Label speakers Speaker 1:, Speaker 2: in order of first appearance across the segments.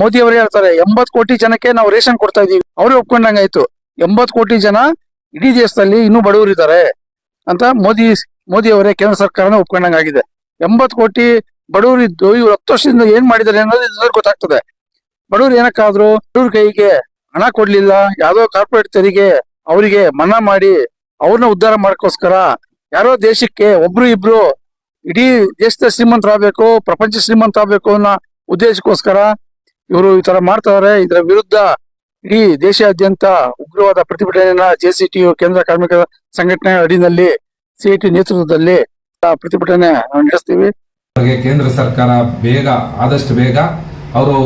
Speaker 1: ಮೋದಿ ಅವರೇ ಹೇಳ್ತಾರೆ ಎಂಬತ್ ಕೋಟಿ ಜನಕ್ಕೆ ನಾವು ರೇಷನ್ ಕೊಡ್ತಾ ಇದೀವಿ ಅವರೇ ಒಪ್ಕೊಂಡಂಗಾಯ್ತು. ಎಂಬತ್ ಕೋಟಿ ಜನ ಇಡೀ ದೇಶದಲ್ಲಿ ಇನ್ನೂ ಬಡವರಿದ್ದಾರೆ ಅಂತ ಮೋದಿ ಮೋದಿ ಅವರೇ ಕೇಂದ್ರ ಸರ್ಕಾರನ ಒಪ್ಕೊಂಡಂಗಾಗಿದೆ. ಎಂಬತ್ ಕೋಟಿ ಬಡವರಿದ್ದು ಇವ್ರು ಹತ್ತು ವರ್ಷದಿಂದ ಏನ್ ಮಾಡಿದ್ದಾರೆ ಅನ್ನೋದು ಇದ್ರ ಗೊತ್ತಾಗ್ತದೆ. ಬಡವರು ಏನಕ್ಕಾದ್ರು ಬಡವ್ರ ಕೈಗೆ ಹಣ ಕೊಡ್ಲಿಲ್ಲ, ಯಾವ್ದೋ ಕಾರ್ಪೊರೇಟ್ ತೆರಿಗೆ ಅವರಿಗೆ ಮನ್ನಾ ಮಾಡಿ ಅವ್ರನ್ನ ಉದ್ಧಾರ ಮಾಡಕ್ಕೋಸ್ಕರ ಯಾರೋ ದೇಶಕ್ಕೆ ಒಬ್ರು ಇಬ್ರು ಇಡೀ ದೇಶದ ಶ್ರೀಮಂತರಾಗಬೇಕು, ಪ್ರಪಂಚ ಶ್ರೀಮಂತ ಆಗ್ಬೇಕು ಅನ್ನೋ ಉದ್ದೇಶಕ್ಕೋಸ್ಕರ ಇವರು ಈ ತರ ಮಾಡ್ತಾರೆ ಇದರ ವಿರುದ್ಧ ಇಡೀ ದೇಶಾದ್ಯಂತ ಉಗ್ರವಾದ ಪ್ರತಿಭಟನೆಯನ್ನ ಜೆ ಕೇಂದ್ರ ಕಾರ್ಮಿಕ ಸಂಘಟನೆ ಅಡಿನಲ್ಲಿ ಸಿಐಟಿ ನೇತೃತ್ವದಲ್ಲಿ ಪ್ರತಿಭಟನೆ ನಡೆಸ್ತೀವಿ.
Speaker 2: ಕೇಂದ್ರ ಸರ್ಕಾರ ಬೇಗ, ಆದಷ್ಟು ಬೇಗ ಅವರು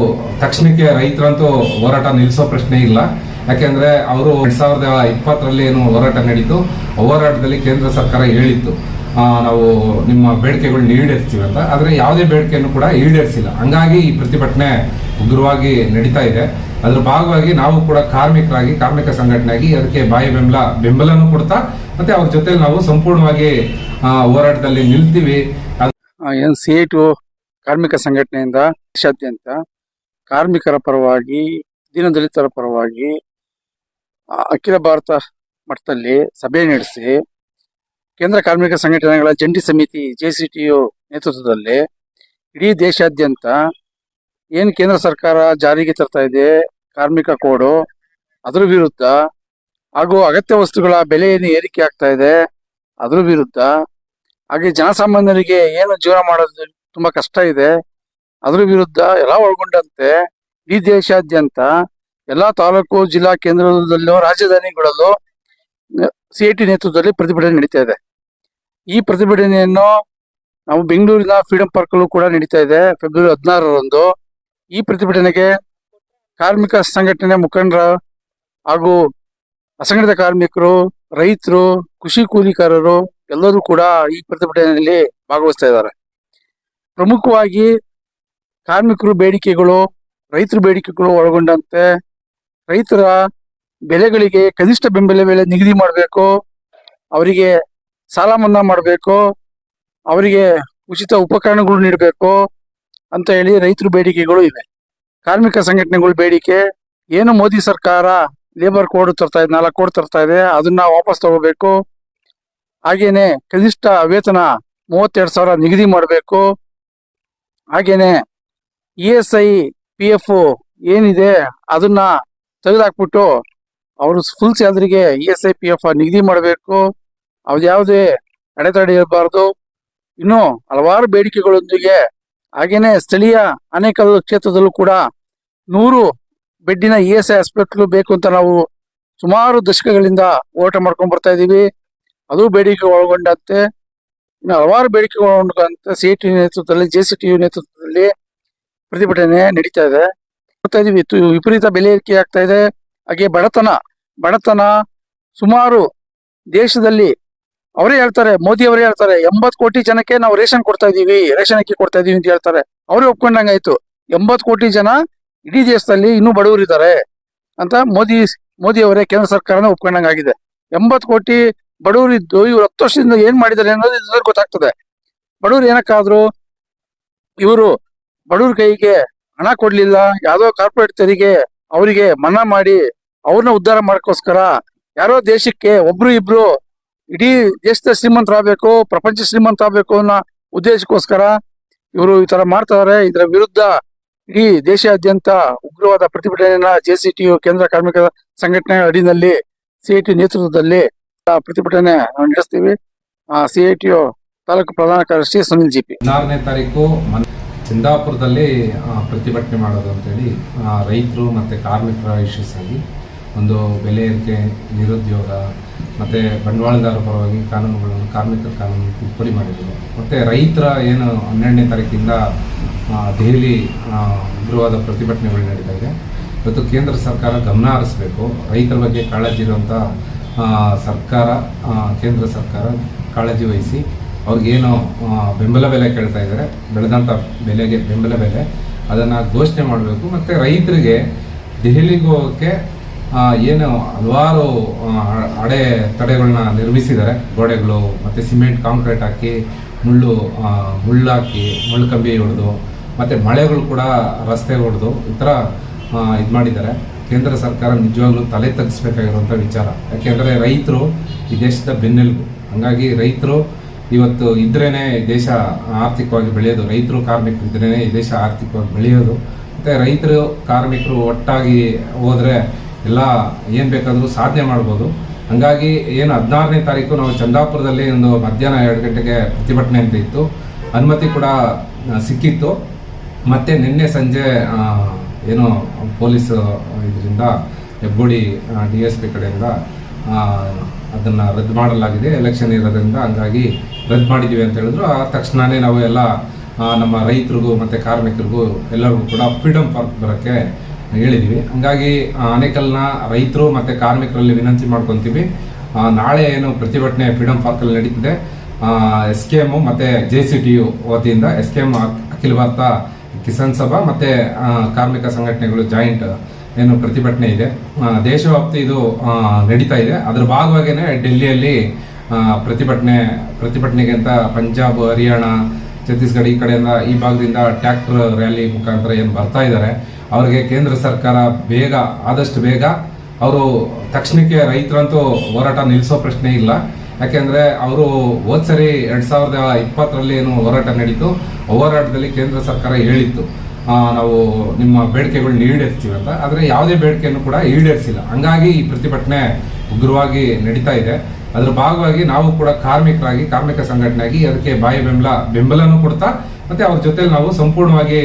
Speaker 2: ತಕ್ಷಣಕ್ಕೆ ರೈತರಂತೂ ಹೋರಾಟ ನಿಲ್ಲಿಸೋ ಪ್ರಶ್ನೆ ಇಲ್ಲ. ಯಾಕೆಂದ್ರೆ ಅವರು ಎರಡ್ ಸಾವಿರದ ಇಪ್ಪತ್ತರಲ್ಲಿ ಏನು ಹೋರಾಟ ನಡೀತು ಹೋರಾಟದಲ್ಲಿ ಕೇಂದ್ರ ಸರ್ಕಾರ ಹೇಳಿತ್ತು. ನಾವು ನಿಮ್ಮ ಬೇಡಿಕೆಗಳನ್ನ ಈಡೇರಿಸ್ತೀವಿ ಅಂತ. ಆದರೆ ಯಾವುದೇ ಬೇಡಿಕೆಯನ್ನು ಕೂಡ ಈಡೇರಿಸಿಲ್ಲ. ಹಂಗಾಗಿ ಈ ಪ್ರತಿಭಟನೆ ಉಗ್ರವಾಗಿ ನಡೀತಾ ಇದೆ. ಅದರ ಭಾಗವಾಗಿ ನಾವು ಕೂಡ ಕಾರ್ಮಿಕರಾಗಿ ಕಾರ್ಮಿಕ ಸಂಘಟನೆಯಾಗಿ ಅದಕ್ಕೆ ಬಾಯಿ ಬೆಂಬಲ ಬೆಂಬಲನೂ ಕೊಡ್ತಾ ಮತ್ತೆ ಅವ್ರ ಜೊತೆ ನಾವು ಸಂಪೂರ್ಣವಾಗಿ ಹೋರಾಟದಲ್ಲಿ ನಿಲ್ತೀವಿ.
Speaker 1: ಆ, ಸಿ ಸಿಐಟು ಕಾರ್ಮಿಕ ಸಂಘಟನೆಯಿಂದ ದೇಶಾದ್ಯಂತ ಕಾರ್ಮಿಕರ ಪರವಾಗಿ ದೀನದಲಿತರ ಪರವಾಗಿ ಅಖಿಲ ಭಾರತ ಮಟ್ಟದಲ್ಲಿ ಸಭೆ ನಡೆಸಿ ಕೇಂದ್ರ ಕಾರ್ಮಿಕ ಸಂಘಟನೆಗಳ ಜಂಟಿ ಸಮಿತಿ ಜೆಸಿಟಿಯು ನೇತೃತ್ವದಲ್ಲಿ ಇಡೀ ದೇಶಾದ್ಯಂತ ಏನು ಕೇಂದ್ರ ಸರ್ಕಾರ ಜಾರಿಗೆ ತರ್ತಾ ಇದೆ, ಕಾರ್ಮಿಕ ಕೋಡು, ಅದರ ವಿರುದ್ಧ ಹಾಗೂ ಅಗತ್ಯ ವಸ್ತುಗಳ ಬೆಲೆ ಏನು ಏರಿಕೆ ಆಗ್ತಾ ಇದೆ, ಅದ್ರ ವಿರುದ್ಧ ಹಾಗೆ ಜನಸಾಮಾನ್ಯರಿಗೆ ಏನು ಜೀವನ ಮಾಡೋದು ತುಂಬಾ ಕಷ್ಟ ಇದೆ, ಅದ್ರ ವಿರುದ್ಧ ಎಲ್ಲ ಒಳಗೊಂಡಂತೆ ಈ ದೇಶಾದ್ಯಂತ ಎಲ್ಲಾ ತಾಲೂಕು, ಜಿಲ್ಲಾ, ಕೇಂದ್ರದಲ್ಲೂ ರಾಜಧಾನಿಗಳಲ್ಲೂ ಸಿಐಟಿ ನೇತೃತ್ವದಲ್ಲಿ ಪ್ರತಿಭಟನೆ ನಡೀತಾ ಇದೆ. ಈ ಪ್ರತಿಭಟನೆಯನ್ನು ನಾವು ಬೆಂಗಳೂರಿನ ಫ್ರೀಡಂ ಪಾರ್ಕ್ ಅಲ್ಲೂ ಕೂಡ ನಡೀತಾ ಇದೆ, ಫೆಬ್ರವರಿ ಹದಿನಾರರಂದು. ಈ ಪ್ರತಿಭಟನೆಗೆ ಕಾರ್ಮಿಕ ಸಂಘಟನೆ ಮುಖಂಡರ ಹಾಗೂ ಅಸಂಘಟಿತ ಕಾರ್ಮಿಕರು, ರೈತರು, ಕೃಷಿ ಕೂಲಿಕಾರರು ಎಲ್ಲರೂ ಕೂಡ ಈ ಪ್ರತಿಭಟನೆಯಲ್ಲಿ ಭಾಗವಹಿಸ್ತಾ ಇದ್ದಾರೆ. ಪ್ರಮುಖವಾಗಿ ಕಾರ್ಮಿಕರು ಬೇಡಿಕೆಗಳು, ರೈತರು ಬೇಡಿಕೆಗಳು ಒಳಗೊಂಡಂತೆ ರೈತರ ಬೆಲೆಗಳಿಗೆ, ಕನಿಷ್ಠ ಬೆಂಬಲ ಬೆಲೆ ನಿಗದಿ ಮಾಡಬೇಕು, ಅವರಿಗೆ ಸಾಲ ಮನ್ನಾ ಮಾಡಬೇಕು, ಅವರಿಗೆ ಉಚಿತ ಉಪಕರಣಗಳು ನೀಡಬೇಕು ಅಂತ ಹೇಳಿ ರೈತರು ಬೇಡಿಕೆಗಳು ಇವೆ. ಕಾರ್ಮಿಕ ಸಂಘಟನೆಗಳ ಬೇಡಿಕೆ, ಏನು ಮೋದಿ ಸರ್ಕಾರ ಲೇಬರ್ ಕೋಡ್ ತರ್ತಾ ಇದೆ, ನಾಲ್ಕು ಕೋಡ್ ತರ್ತಾ ಇದೆ, ಅದನ್ನ ವಾಪಸ್ ತಗೋಬೇಕು. ಹಾಗೇನೆ ಕನಿಷ್ಠ ವೇತನ ಮೂವತ್ತೆರಡು ಸಾವಿರ ನಿಗದಿ ಮಾಡಬೇಕು. ಹಾಗೇನೆ E S I, P F ಏನಿದೆ ಅದನ್ನ ತೆಗೆದಾಕ್ಬಿಟ್ಟು ಅವರು full ಸ್ಯಾಲ್ರಿಗೆ E S I, P F ನಿಗದಿ ಮಾಡಬೇಕು. ಯಾವುದೇ ಅಡೆತಡೆ ಇರಬಾರ್ದು. ಇನ್ನು ಹಲವಾರು ಬೇಡಿಕೆಗಳೊಂದಿಗೆ ಹಾಗೇನೆ ಸ್ಥಳೀಯ ಅನೇಕ ಕ್ಷೇತ್ರದಲ್ಲೂ ಕೂಡ ನೂರು ಬೆಡ್ಡಿನ ಇ ಎಸ್ ಐ ಹಾಸ್ಪಿಟ್ಲು ಬೇಕು ಅಂತ ನಾವು ಸುಮಾರು ದಶಕಗಳಿಂದ ಹೋರಾಟ ಮಾಡ್ಕೊಂಡು ಬರ್ತಾ ಇದೀವಿ. ಅದು ಬೇಡಿಕೆ ಒಳಗೊಂಡಂತೆ, ಇನ್ನು ಹಲವಾರು ಬೇಡಿಕೆ ಒಳಗೊಂಡಂತೆ ಸಿ ಟಿ ನೇತೃತ್ವದಲ್ಲಿ, ಜೆ ಸಿ ಟಿ ಯು ನೇತೃತ್ವದಲ್ಲಿ ಪ್ರತಿಭಟನೆ ನಡೀತಾ ಇದೆ. ಬರ್ತಾ ಇದೀವಿ. ವಿಪರೀತ ಬೆಲೆ ಏರಿಕೆ ಆಗ್ತಾ ಇದೆ. ಹಾಗೆ ಬಡತನ ಬಡತನ ಸುಮಾರು ದೇಶದಲ್ಲಿ ಅವರೇ ಹೇಳ್ತಾರೆ, ಮೋದಿ ಅವರೇ ಹೇಳ್ತಾರೆ ಎಂಬತ್ ಕೋಟಿ ಜನಕ್ಕೆ ನಾವು ರೇಷನ್ ಕೊಡ್ತಾ ಇದೀವಿ ರೇಷನ್ ಅಕ್ಕಿ ಕೊಡ್ತಾ ಇದೀವಿ ಅಂತ ಹೇಳ್ತಾರೆ. ಅವರೇ ಒಪ್ಕೊಂಡಂಗಾಯ್ತು. ಎಂಬತ್ ಕೋಟಿ ಜನ ಇಡೀ ದೇಶದಲ್ಲಿ ಇನ್ನೂ ಬಡವರಿದ್ದಾರೆ ಅಂತ ಮೋದಿ ಮೋದಿ ಅವರೇ ಕೇಂದ್ರ ಸರ್ಕಾರನ ಒಪ್ಕೊಂಡಂಗಾಗಿದೆ. ಎಂಬತ್ ಕೋಟಿ ಬಡವರಿದ್ದು ಇವ್ರು ಹತ್ತು ವರ್ಷದಿಂದ ಏನ್ ಮಾಡಿದ್ದಾರೆ ಅನ್ನೋದು ಗೊತ್ತಾಗ್ತದೆ. ಬಡವರು ಏನಕ್ಕಾದ್ರು ಇವರು ಬಡವ್ರ ಕೈಗೆ ಹಣ ಕೊಡ್ಲಿಲ್ಲ, ಯಾವ್ದೋ ಕಾರ್ಪೊರೇಟ್ ತೆರಿಗೆ ಅವರಿಗೆ ಮನ್ನಾ ಮಾಡಿ ಅವ್ರನ್ನ ಉದ್ಧಾರ ಮಾಡಕ್ಕೋಸ್ಕರ ಯಾರೋ ದೇಶಕ್ಕೆ ಒಬ್ರು ಇಬ್ರು ಇಡೀ ದೇಶದ ಶ್ರೀಮಂತರಾಗಬೇಕು ಪ್ರಪಂಚ ಶ್ರೀಮಂತ ಆಗ್ಬೇಕು ಅನ್ನೋ ಉದ್ದೇಶಕ್ಕೋಸ್ಕರ ಇವರು ಈ ತರ ಮಾಡ್ತಾರೆ ಇದರ. ವಿರುದ್ಧ ಇಡೀ ದೇಶಾದ್ಯಂತ ಉಗ್ರವಾದ ಪ್ರತಿಭಟನೆಯನ್ನ ಜೆಸಿಟಿಯು ಕೇಂದ್ರ ಕಾರ್ಮಿಕ ಸಂಘಟನೆ ಅಡಿನಲ್ಲಿ ಸಿಐಟಿ ನೇತೃತ್ವದಲ್ಲಿ ಪ್ರತಿಭಟನೆ ನಡೆಸ್ತೀವಿ. ಸಿಐಟಿಯು ತಾಲೂಕು ಪ್ರಧಾನ ಕಾರ್ಯದರ್ಶಿ ಸುನಿಲ್ ಜಿಪಿ
Speaker 2: ಹದಿನಾರನೇ ತಾರೀಕು ಆ, ಪ್ರತಿಭಟನೆ ಮಾಡೋದು ಅಂತೇಳಿ ರೈತರು ಮತ್ತು ಕಾರ್ಮಿಕರ ಇಶ್ಯೂಸ್ ಆಗಿ ಒಂದು ಬೆಲೆ ಏರಿಕೆ ನಿರುದ್ಯೋಗ ಮತ್ತು ಬಂಡವಾಳದಾರರ ಪರವಾಗಿ ಕಾನೂನುಗಳನ್ನು, ಕಾರ್ಮಿಕರ ಕಾನೂನು ತಿದ್ದುಪಡಿ ಮಾಡಿದರು. ಮತ್ತು ರೈತರ ಏನು ಹನ್ನೆರಡನೇ ತಾರೀಕಿಂದ ದೆಹಲಿ ಉಗ್ರವಾದ ಪ್ರತಿಭಟನೆಗಳು ನಡೀತಾ ಇದೆ. ಇವತ್ತು ಕೇಂದ್ರ ಸರ್ಕಾರ ಗಮನ ಹರಿಸಬೇಕು. ರೈತರ ಬಗ್ಗೆ ಕಾಳಜಿ ಇರುವಂಥ ಸರ್ಕಾರ ಕೇಂದ್ರ ಸರ್ಕಾರ ಕಾಳಜಿ ವಹಿಸಿ ಅವ್ರಿಗೇನು ಬೆಂಬಲ ಬೆಲೆ ಕೇಳ್ತಾ ಇದ್ದಾರೆ. ಬೆಳೆದಂಥ ಬೆಲೆಗೆ, ಬೆಂಬಲ ಬೆಲೆ. ಅದನ್ನು ಘೋಷಣೆ ಮಾಡಬೇಕು. ಮತ್ತು ರೈತರಿಗೆ ದೆಹಲಿಗೆ ಹೋಗೋಕ್ಕೆ ಏನು ಹಲವಾರು ಅಡೆ ತಡೆಗಳನ್ನ ನಿರ್ಮಿಸಿದ್ದಾರೆ. ಗೋಡೆಗಳು ಮತ್ತು ಸಿಮೆಂಟ್, ಕಾಂಕ್ರೀಟ್ ಹಾಕಿ, ಮುಳ್ಳು ಮುಳ್ಳಾಕಿ, ಮುಳ್ಳು ಕಂಬಿ ಹೊಡೆದು ಮತ್ತು ಮಳೆಗಳು ಕೂಡ ರಸ್ತೆ ಹೊಡೆದು ಈ ಥರ ಇದು ಮಾಡಿದ್ದಾರೆ. ಕೇಂದ್ರ ಸರ್ಕಾರ ನಿಜವಾಗ್ಲೂ ತಲೆ ತಗ್ಗಿಸ್ಬೇಕಾಗಿರುವಂಥ ವಿಚಾರ. ಯಾಕೆಂದರೆ ರೈತರು ಈ ದೇಶದ ಬೆನ್ನೆಲುಬು. ಹಂಗಾಗಿ ರೈತರು ಇವತ್ತು ಇದ್ರೇ ದೇಶ ಆರ್ಥಿಕವಾಗಿ ಬೆಳೆಯೋದು. ರೈತರು, ಕಾರ್ಮಿಕರು ಇದ್ರೇ ದೇಶ ಆರ್ಥಿಕವಾಗಿ ಬೆಳೆಯೋದು. ಮತ್ತು ರೈತರು, ಕಾರ್ಮಿಕರು ಒಟ್ಟಾಗಿ ಹೋದರೆ ಎಲ್ಲ ಏನು ಬೇಕಾದರೂ ಸಾಧನೆ ಮಾಡ್ಬೋದು. ಹಂಗಾಗಿ ಏನು ಹದಿನಾರನೇ ತಾರೀಕು ನಾವು ಚಂದಾಪುರದಲ್ಲಿ ಒಂದು ಮಧ್ಯಾಹ್ನ ಎರಡು ಗಂಟೆಗೆ ಪ್ರತಿಭಟನೆ ಅಂತ ಇತ್ತು. ಅನುಮತಿ ಕೂಡ ಸಿಕ್ಕಿತ್ತು. ಮತ್ತು ನಿನ್ನೆ ಸಂಜೆ ಏನು ಪೊಲೀಸ್ ಇದರಿಂದ, ಹೆಬ್ಬುಡಿ ಡಿ ಎಸ್ ಪಿ ಕಡೆಯಿಂದ ಅದನ್ನು ರದ್ದು ಮಾಡಲಾಗಿದೆ. ಎಲೆಕ್ಷನ್ ಇರೋದ್ರಿಂದ ಹಂಗಾಗಿ ರದ್ದು ಮಾಡಿದ್ದೀವಿ ಅಂತ ಹೇಳಿದ್ರು. ಆ ತಕ್ಷಣವೇ ನಾವು ಎಲ್ಲ ನಮ್ಮ ರೈತರಿಗೂ ಮತ್ತು ಕಾರ್ಮಿಕರಿಗೂ ಎಲ್ಲರಿಗೂ ಕೂಡ ಫ್ರೀಡಮ್ ಪಾರ್ಕ್ ಬರೋಕ್ಕೆ ಹೇಳಿದ್ವಿ. ಹಂಗಾಗಿ ಆನೇಕಲ್ನ ರೈತರು ಮತ್ತು ಕಾರ್ಮಿಕರಲ್ಲಿ ವಿನಂತಿ ಮಾಡ್ಕೊತೀವಿ. ನಾಳೆ ಏನು ಪ್ರತಿಭಟನೆ ಫ್ರೀಡಮ್ ಪಾರ್ಕಲ್ಲಿ ನಡೀತಿದೆ. ಎಸ್ ಕೆ ಎಂ ಮತ್ತು ಜೆ ಸಿ ಟಿ ಯು ವತಿಯಿಂದ S K M Akhila Bharata Kisan ಸಭಾ ಮತ್ತು ಕಾರ್ಮಿಕ ಸಂಘಟನೆಗಳು ಜಾಯಿಂಟ್ ಏನು ಪ್ರತಿಭಟನೆ ಇದೆ. ದೇಶವ್ಯಾಪ್ತಿ ಇದು ನಡೀತಾ ಇದೆ. ಅದರ ಭಾಗವಾಗಿನೇ ಡೆಲ್ಲಿಯಲ್ಲಿ ಪ್ರತಿಭಟನೆ, ಪ್ರತಿಭಟನೆಗೆ ಅಂತ ಪಂಜಾಬ್, ಹರಿಯಾಣ, ಛತ್ತೀಸ್ಗಢ ಈ ಕಡೆಯಿಂದ ಈ ಭಾಗದಿಂದ ಟ್ಯಾಕ್ಟರ್ ರ್ಯಾಲಿ ಮುಖಾಂತರ ಏನು ಬರ್ತಾ ಇದ್ದಾರೆ. ಅವರಿಗೆ ಕೇಂದ್ರ ಸರ್ಕಾರ ಬೇಗ, ಆದಷ್ಟು ಬೇಗ ಅವರು ತಕ್ಷಣಕ್ಕೆ ರೈತರಂತೂ ಹೋರಾಟ ನಿಲ್ಲಿಸೋ ಪ್ರಶ್ನೆ ಇಲ್ಲ. ಯಾಕೆಂದ್ರೆ ಅವರು ಹೋದ್ ಸರಿ ಎರಡ್ ಸಾವಿರದ ಇಪ್ಪತ್ತರಲ್ಲಿ ಏನು ಹೋರಾಟ ನಡೀತು. ಹೋರಾಟದಲ್ಲಿ ಕೇಂದ್ರ ಸರ್ಕಾರ ಹೇಳಿತ್ತು. ನಾವು ನಿಮ್ಮ ಬೇಡಿಕೆಗಳನ್ನ ಈಡೇರಿಸ್ತೀವಿ ಅಂತ. ಆದರೆ ಯಾವುದೇ ಬೇಡಿಕೆಯನ್ನು ಕೂಡ ಈಡೇರಿಸಿಲ್ಲ. ಹಂಗಾಗಿ ಈ ಪ್ರತಿಭಟನೆ ಉಗ್ರವಾಗಿ ನಡೀತಾ ಇದೆ. ಅದ್ರ ಭಾಗವಾಗಿ ನಾವು ಕೂಡ ಕಾರ್ಮಿಕರಾಗಿ, ಕಾರ್ಮಿಕ ಸಂಘಟನೆಯಾಗಿ ಅದಕ್ಕೆ ಬಾಯಿ ಬೆಂಬಲ, ಬೆಂಬಲನೂ ಕೊಡ್ತಾ ಮತ್ತೆ ಅವ್ರ ಜೊತೆಲಿ ನಾವು ಸಂಪೂರ್ಣವಾಗಿ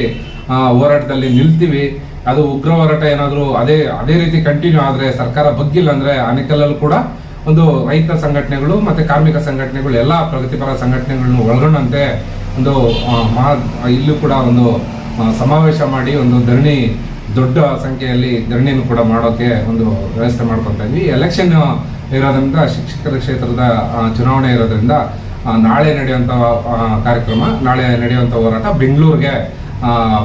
Speaker 2: ಹೋರಾಟದಲ್ಲಿ ನಿಲ್ತೀವಿ. ಅದು ಉಗ್ರ ಹೋರಾಟ ಏನಾದರೂ ಅದೇ ಅದೇ ರೀತಿ ಕಂಟಿನ್ಯೂ ಆದರೆ ಸರ್ಕಾರ ಬಗ್ಗಿಲ್ಲ ಅಂದರೆ ಆನೆಕಲ್ಲಲ್ಲೂ ಕೂಡ ಒಂದು ರೈತ ಸಂಘಟನೆಗಳು ಮತ್ತೆ ಕಾರ್ಮಿಕ ಸಂಘಟನೆಗಳು ಎಲ್ಲ ಪ್ರಗತಿಪರ ಸಂಘಟನೆಗಳನ್ನು ಒಳಗೊಂಡಂತೆ ಒಂದು ಮಹಾ, ಇಲ್ಲೂ ಕೂಡ ಒಂದು ಸಮಾವೇಶ ಮಾಡಿ ಒಂದು ಧರಣಿ, ದೊಡ್ಡ ಸಂಖ್ಯೆಯಲ್ಲಿ ಧರಣಿಯನ್ನು ಕೂಡ ಮಾಡೋಕೆ ಒಂದು ವ್ಯವಸ್ಥೆ ಮಾಡ್ಕೊತಾ ಇದ್ವಿ. ಎಲೆಕ್ಷನ್ ಇರೋದ್ರಿಂದ ಶಿಕ್ಷಕರ ಕ್ಷೇತ್ರದ ಚುನಾವಣೆ ಇರೋದ್ರಿಂದ ನಾಳೆ ನಡೆಯುವಂಥ ಕಾರ್ಯಕ್ರಮ, ನಾಳೆ ನಡೆಯುವಂಥ ಹೋರಾಟ ಬೆಂಗಳೂರಿಗೆ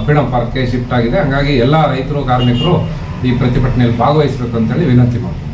Speaker 2: ಫ್ರೀಡಮ್ ಪಾರ್ಕ್ಗೆ ಶಿಫ್ಟ್ ಆಗಿದೆ. ಹಂಗಾಗಿ ಎಲ್ಲ ರೈತರು ಕಾರ್ಮಿಕರು ಈ ಪ್ರತಿಭಟನೆಯಲ್ಲಿ ಭಾಗವಹಿಸಬೇಕು ಅಂತೇಳಿ ವಿನಂತಿ ಮಾಡ್ತೀನಿ.